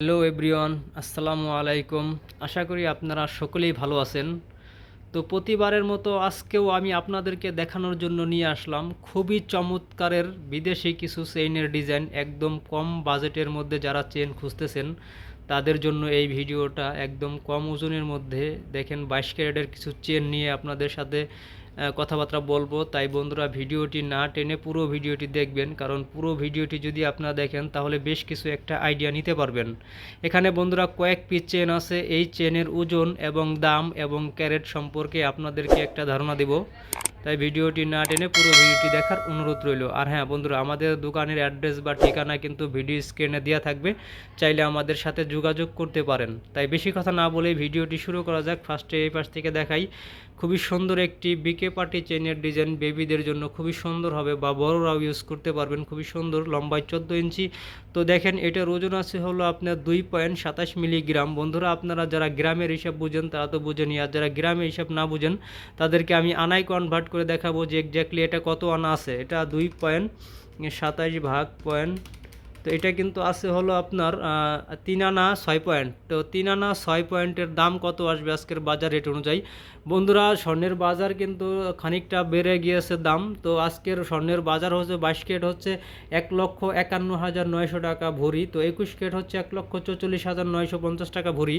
Hello everyone, আসসালামু আলাইকুম। আশা করি আপনারা সকলেই ভালো আছেন। তো প্রতিবারের মতো আজকেও আমি আপনাদেরকে দেখানোর জন্য নিয়ে আসলাম খুবই চমৎকারের বিদেশি কিছু চেইনের ডিজাইন, একদম কম বাজেটের মধ্যে যারা চেন খুঁজতেছেন, তাদের জন্য এই ভিডিওটা একদম কম ওজনের মধ্যে। দেখেন বাইশ ক্যারেটের কিছু চেন নিয়ে আপনাদের সাথে কথাবার্তা বলব। তাই বন্ধুরা ভিডিওটি না টেনে পুরো ভিডিওটি দেখবেন। কারণ পুরো ভিডিওটি যদি আপনারা দেখেন, তাহলে বেশ কিছু একটা আইডিয়া নিতে পারবেন। এখানে বন্ধুরা কয়েক পিস চেন আছে। এই চেনের ওজন এবং দাম এবং ক্যারেট সম্পর্কে আপনাদেরকে একটা ধারণা দেব। তাই ভিডিওটি না টেনে পুরো ভিডিওটি দেখার অনুরোধ রইল। আর হ্যাঁ বন্ধুরা, আমাদের দোকানের অ্যাড্রেস বা ঠিকানা কিন্তু ভিডিও স্ক্রিনে দেওয়া থাকবে। চাইলে আমাদের সাথে যোগাযোগ করতে পারেন। তাই বেশি কথা না বলে ভিডিওটি শুরু করা যাক। ফার্স্টে এই পাশ থেকে দেখাই। খুবই সুন্দর একটি বিকে পার্টি চেনের ডিজাইন বেবিদের জন্য খুবই সুন্দর হবে বা বড়রাও ইউজ করতে পারবেন, খুবই সুন্দর, লম্বায় চোদ্দ ইঞ্চি। তো দেখেন, এটার ওজন আছে হলো আপনার দুই পয়েন্ট সাতাশ মিলিগ্রাম বন্ধুরা, আপনারা যারা গ্রামের হিসাব বুঝেন, তারা তো বুঝেনি। আর যারা গ্রামের হিসাব না বুঝেন, তাদেরকে আমি আনাই কনভার্ট করে দেখাবো যে এক্স্যাক্টলি এটা কত আনা আছে। এটা দুই পয়েন্ট সাতাশ ভাগ পয়েন্ট তো এটা কিন্তু আছে হলো আপনার তিন আনা ছয় পয়েন্ট। তো তিন আনা ছয় পয়েন্টের দাম কত আসবে আজকের বাজার রেট অনুযায়ী? বন্ধুরা, স্বর্ণের বাজার কিন্তু খানিকটা বেড়ে গিয়েছে দাম। তো আজকের স্বর্ণের বাজার হচ্ছে বাইশ কেট হচ্ছে এক লক্ষ একান্ন হাজার নয়শো টাকা ভরি। তো একুশ কেট হচ্ছে এক লক্ষ চৌচল্লিশ হাজার নয়শো পঞ্চাশ টাকা ভরি।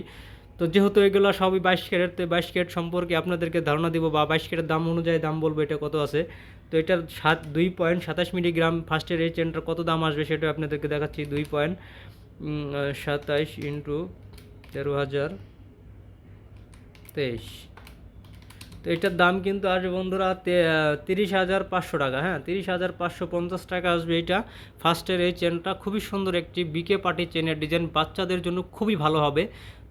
তো যেহেতু এগুলো সবই বাইশ ক্যারেট, তো বাইশ ক্যারেট সম্পর্কে আপনাদেরকে ধারণা দিব বা বাইশ ক্যারেট দাম অনুযায়ী দাম বলব এটা কত আছে? তো এটার সাত, দুই পয়েন্ট সাতাশ মিলিগ্রাম ফার্স্টের এই চেনটার কত দাম আসবে সেটা আপনাদেরকে দেখাচ্ছি। দুই পয়েন্ট সাতাইশ ইন্টু তেরো হাজার তেইশ। তো এটার দাম কিন্তু আসবে বন্ধুরা তিরিশ হাজার পাঁচশো টাকা হ্যাঁ তিরিশ হাজার পাঁচশো পঞ্চাশ টাকা আসবে এটা। ফার্স্টের এই চেনটা খুবই সুন্দর একটি বিকে পার্টি চেনের ডিজাইন বাচ্চাদের জন্য খুবই ভালো হবে।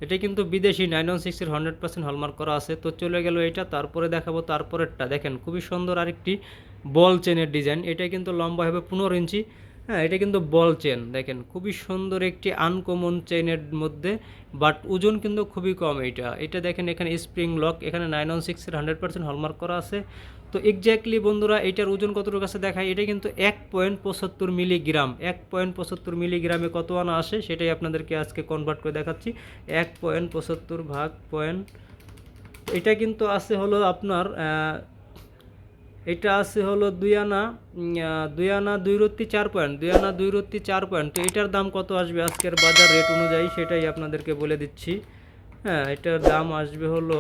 এটা কিন্তু বিদেশি নাইন ওয়ান সিক্সের হান্ড্রেড পার্সেন্ট হলমার্ক করা আছে। তো চলে গেল এটা, তারপরে দেখাবো তারপরেরটা। দেখেন, খুবই সুন্দর আরেকটি বল চেনের ডিজাইন। এটা কিন্তু লম্বা হবে পনেরো ইঞ্চি। হ্যাঁ এটা কিন্তু বল চেন দেখেন, খুবই সুন্দর একটি আনকমন চেনের মধ্যে বাট ওজন কিন্তু খুবই কম এটা এটা দেখেন, এখানে স্প্রিং লক এখানে নাইন ওয়ান সিক্সের হান্ড্রেড পার্সেন্ট হলমার্ক করা আছে। তো এক্স্যাক্টলি বন্ধুরা এটার ওজন কতটুকু কাছে দেখায় এটা কিন্তু এক পয়েন্ট পঁচাত্তর মিলিগ্রাম এক পয়েন্ট পঁচাত্তর মিলিগ্রামে কত আনা আসে, সেটাই আপনাদেরকে আজকে কনভার্ট করে দেখাচ্ছি। এক পয়েন্ট পঁচাত্তর ভাগ পয়েন্ট এটা কিন্তু আছে হলো আপনার এটা আছে হলো দুই আনা দুই আনা দুই রত্তি চার পয়েন্ট দুই আনা দুই রত্তি চার পয়েন্ট তো এটার দাম কত আসবে আজকের বাজার রেট অনুযায়ী সেটাই আপনাদেরকে বলে দিচ্ছি। হ্যাঁ এটার দাম আসবে হলো,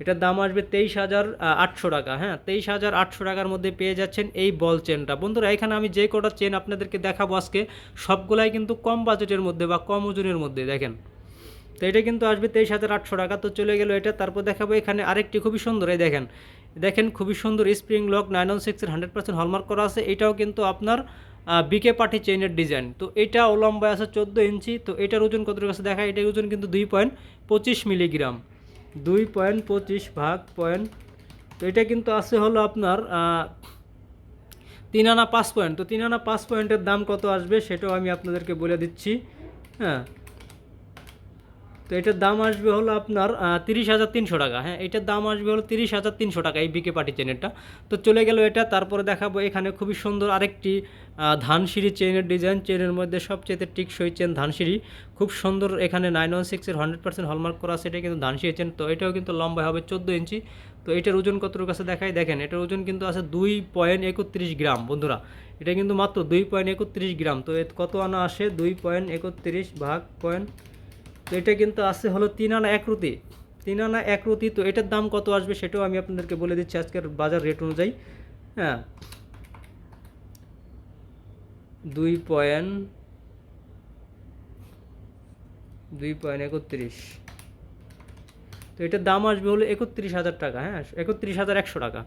এটার দাম আসবে তেইশ হাজার আটশো টাকা। হ্যাঁ তেইশ হাজার আটশো টাকার মধ্যে পেয়ে যাচ্ছেন এই বল চেনটা বন্ধুরা, এখানে আমি যে কটা চেন আপনাদেরকে দেখাবো আজকে, সবগুলাই কিন্তু কম বাজেটের মধ্যে বা কম ওজনের মধ্যে, দেখেন। তো এটা কিন্তু আসবে তেইশ হাজার আটশো টাকা। তো চলে গেল এটা, তারপর দেখাবো এখানে আরেকটি খুবই সুন্দর, এই দেখেন। দেখেন খুবই সুন্দর স্প্রিং লক নাইন ওয়ান সিক্সের হান্ড্রেড পার্সেন্ট হলমার্ক করা আছে। এটাও কিন্তু আপনার বিকে পার্টি চেইনের ডিজাইন তো এটা লম্বায় আছে চোদ্দ ইঞ্চি, তো এটার ওজন কতটুকু আছে দেখা এটার ওজন কিন্তু দুই পয়েন্ট পঁচিশ মিলিগ্রাম। দুই পয়েন্ট পঁচিশ ভাগ পয়েন্ট তো এটা কিন্তু আছে হলো আপনার তিন আনা পাঁচ পয়েন্ট তো তিন আনা পাঁচ পয়েন্টের দাম কত আসবে সেটাও আমি আপনাদেরকে বলে দিচ্ছি। হ্যাঁ। তো এটার দাম আসবে হলো আপনার তিরিশ হাজার তিনশো টাকা। হ্যাঁ এটার দাম আসবে হলো তিরিশ হাজার তিনশো টাকা এই বিকে পার্টি চেনেরটা তো চলে গেল এটা তারপরে দেখাবো এখানে খুবই সুন্দর আরেকটি আহ, ধানসিঁড়ি চেনের ডিজাইন চেনের মধ্যে সবচেয়ে টিকসই চেন ধানসিঁড়ি। খুব সুন্দর এখানে নাইন ওয়ান সিক্সের হান্ড্রেড পার্সেন্ট হলমার্ক করা আছে এটা কিন্তু ধানসিঁড়ি চেন তো এটাও কিন্তু লম্বা হবে চোদ্দ ইঞ্চি। তো এটার ওজন কতটুকু কাছে দেখাই। দেখেন এটার ওজন কিন্তু আছে দুই পয়েন্ট একত্রিশ গ্রাম বন্ধুরা। এটা কিন্তু মাত্র দুই পয়েন্ট একত্রিশ গ্রাম। তো কত আনা আসে? দুই পয়েন্ট একত্রিশ ভাগ পয়েন্ট তো এটা কিন্তু আছে হলো তিন আনা এক রুতি তিন আনা এক রুতি তো এটার দাম কত আসবে সেটাও আমি আপনাদেরকে বলে দিচ্ছি আজকের বাজার রেট অনুযায়ী। হ্যাঁ। দুই পয়েন্ট দুই পয়েন্ট একত্রিশ। তো এটার দাম আসবে হলো একত্রিশ হাজার টাকা হ্যাঁ? একত্রিশ হাজার একশো টাকা।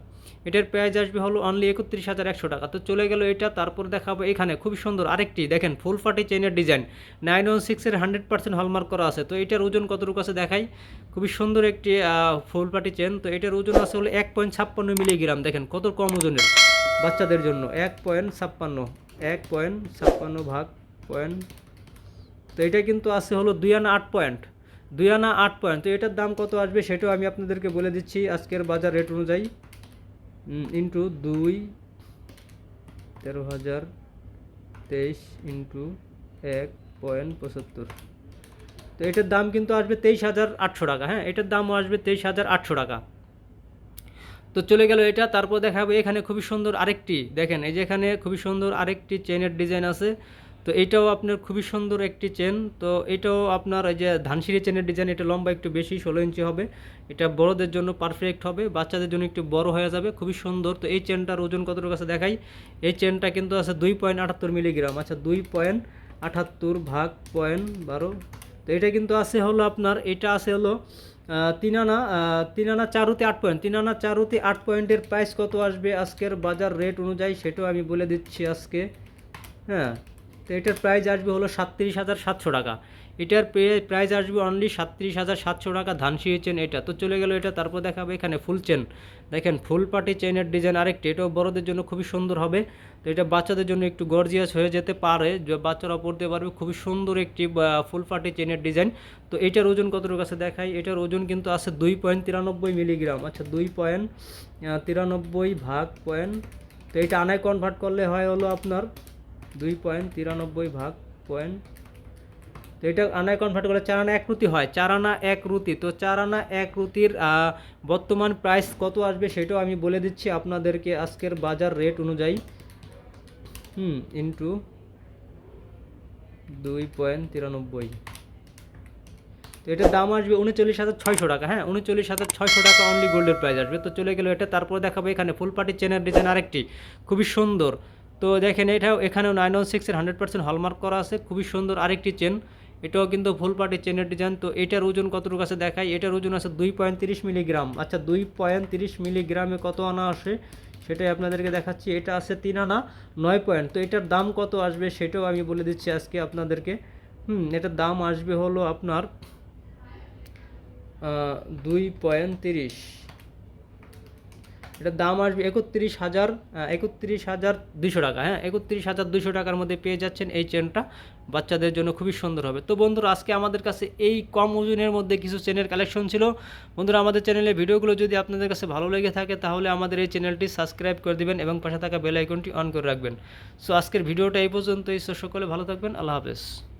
এটার প্রাইস আসবে হলো অনলি একত্রিশ হাজার একশো টাকা। তো চলে গেল এটা, তারপর দেখাবো এখানে খুবই সুন্দর আরেকটি, দেখেন, ফুল ফাটি চেনের ডিজাইন নাইন ওয়ান সিক্সের হান্ড্রেড পার্সেন্ট হলমার্ক করা আছে। তো এটার ওজন কতটুকু আছে দেখাই। খুবই সুন্দর একটি ফুল পাটি চেন তো এটার ওজন আছে হলো এক পয়েন্ট ছাপ্পান্ন মিলিগ্রাম দেখেন, কত কম ওজনের বাচ্চাদের জন্য। এক পয়েন্ট ছাপ্পান্ন, এক পয়েন্ট ছাপ্পান্ন ভাগ পয়েন্ট। তো এটা কিন্তু আছে হলো দুই আনা আট পয়েন্ট। দুই আনা আট পয়েন্ট। তো এটার দাম কত আসবে সেটাও আমি আপনাদেরকে বলে দিচ্ছি আজকের বাজার রেট অনুযায়ী। ইন্টু দুই, তেরো হাজার তেইশ ইন্টু এক পয়েন্ট পঁচাত্তর। তো এটার দাম কিন্তু আসবে তেইশ হাজার আটশো টাকা। হ্যাঁ এটার দামও আসবে তেইশ হাজার আটশো টাকা। তো চলে গেল এটা, তারপর দেখাবো এখানে খুবই সুন্দর আরেকটি। দেখেন, এই যে এখানে খুবই সুন্দর আরেকটি চেনের ডিজাইন আছে। তো এটাও আপনার খুবই সুন্দর একটি চেন তো এটাও আপনার এই যে ধানসিঁড়ি চেনের ডিজাইন এটা লম্বা একটু বেশি, ষোলো ইঞ্চি হবে। এটা বড়দের জন্য পারফেক্ট হবে, বাচ্চাদের জন্য একটু বড় হয়ে যাবে, খুবই সুন্দর। তো এই চেনটার ওজন কতটুকু আছে দেখাই। এই চেনটা কিন্তু আছে দুই পয়েন্ট আটাত্তর মিলিগ্রাম আচ্ছা দুই পয়েন্ট আটাত্তর ভাগ পয়েন্ট বারো। তো এটা কিন্তু আছে হলো আপনার, এটা আছে হলো তিন আনা তিন আনা চারুতে আট পয়েন্ট তিন আনা চারুতে আট পয়েন্টের প্রাইস কত আসবে আজকের বাজার রেট অনুযায়ী সেটাও আমি বলে দিচ্ছি আজকে। হ্যাঁ। তো এটার প্রাইস আসবে হলো সাতত্রিশ হাজার সাতশো টাকা। এটার প্রাইস আসবে অনলি সাতত্রিশ হাজার সাতশো টাকা ধান চেন এটা। তো চলে গেল এটা, তারপর দেখাবে এখানে ফুল চেন দেখেন ফুল পাটি চেনের ডিজাইন আরেকটি, এটাও বড়দের জন্য খুবই সুন্দর হবে। তো এটা বাচ্চাদের জন্য একটু গর্জিয়াস হয়ে যেতে পারে। যে বাচ্চারা পড়তে পারবে, খুবই সুন্দর একটি ফুল পাটি চেনের ডিজাইন তো এটার ওজন কতটুকু আছে দেখাই। এটার ওজন কিন্তু আছে দুই পয়েন্ট তিরানব্বই মিলিগ্রাম আচ্ছা দুই পয়েন্ট তিরানব্বই ভাগ পয়েন্ট। তো এটা আনায় কনভার্ট করলে হয় হলো আপনার দুই পয়েন্ট তিরানব্বই ভাগ পয়েন্ট। তো এটা আনায় কনভার্ট করলে চার আনা এক রুতি হয়, চার আনা এক রুতি। তো চার আনা এক রুতির বর্তমান প্রাইস কত আসবে সেটাও আমি বলে দিচ্ছি আপনাদেরকে আজকের বাজার রেট অনুযায়ী। হুম ইন্টু দুই পয়েন্ট তিরানব্বই। তো এটার দাম আসবে উনচল্লিশ হাজার ছয়শো টাকা। হ্যাঁ উনচল্লিশ হাজার ছয়শো টাকা অনলি গোল্ডের প্রাইস আসবে। তো চলে গেলো এটা, তারপর দেখাবো এখানে ফুল পাটি চেনের ডিজাইন আরেকটি। খুবই সুন্দর। তো দেখেন এটাও এখানেও নাইন ওয়ান সিক্সের হান্ড্রেড পার্সেন্ট হলমার্ক করা আছে, খুবই সুন্দর আরেকটি চেন এটাও কিন্তু ফুল পাটি চেনের ডিজাইন তো এটার ওজন কতটুকু আছে দেখাই, এটার ওজন আছে দুই পয়েন্ট তিরিশ মিলিগ্রাম আচ্ছা দুই পয়েন্ট তিরিশ মিলিগ্রামে কত আনা আসে সেটাই আপনাদেরকে দেখাচ্ছি, এটা আছে তিন আনা, নয় পয়েন্ট তো এটার দাম কত আসবে সেটাও আমি বলে দিচ্ছি আজকে আপনাদেরকে, হুম, এটার দাম আসবে হলো আপনার দুই পয়েন্ট তিরিশ এটার দাম আসবে একত্রিশ হাজার একত্রিশ হাজার দুশো টাকা হ্যাঁ একত্রিশ হাজার দুশো টাকার মধ্যে পেয়ে যাচ্ছেন এই চেনটা। বাচ্চাদের জন্য খুবই সুন্দর হবে। তো বন্ধুরা আজকে আমাদের কাছে এই কম ওজনের মধ্যে কিছু চেনের কালেকশন ছিল। বন্ধুরা আমাদের চ্যানেলে ভিডিওগুলো যদি আপনাদের কাছে ভালো লেগে থাকে তাহলে আমাদের এই চ্যানেলটি সাবস্ক্রাইব করে দিবেন এবং পাশে থাকা বেল আইকনটি অন করে রাখবেন। সো আজকের ভিডিওটা এই পর্যন্তই। So, সকলে ভালো থাকবেন। আল্লাহ হাফেজ।